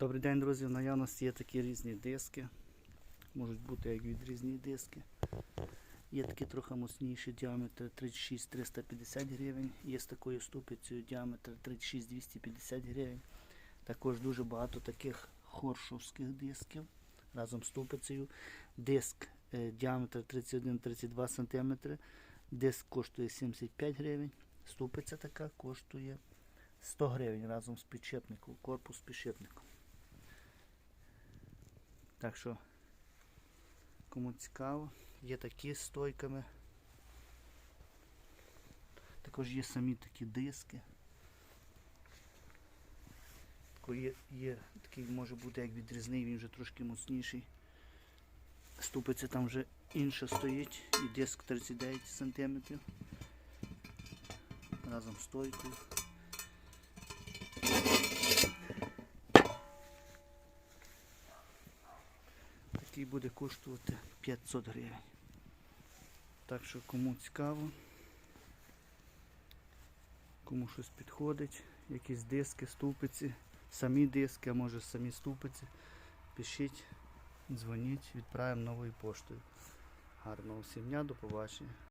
Добрий день, друзі. В наявності є такі різні диски. Можуть бути як відрізні диски. Є такі трохи моцніші діаметр 36-350 гривень. Є з такою ступицею діаметр 36-250 гривень. Також дуже багато таких хоршовських дисків разом з ступицею. Диск е, діаметр 31-32 см. Диск коштує 75 гривень. Ступиця така коштує 100 гривень разом з підшипником, корпус підшипником. Так що, кому цікаво, є такі з стойками. Також є самі такі диски. Є, є такий може бути як відрізний, він вже трошки моцніший. Ступиця там вже інша стоїть і диск 39 см. Разом з стойкою. Такий буде коштувати 500 гривень. Так що кому цікаво, кому щось підходить, якісь диски, ступиці, самі диски, а може самі ступиці, пишіть, дзвоніть, відправимо новою поштою. Гарного всім дня, до побачення.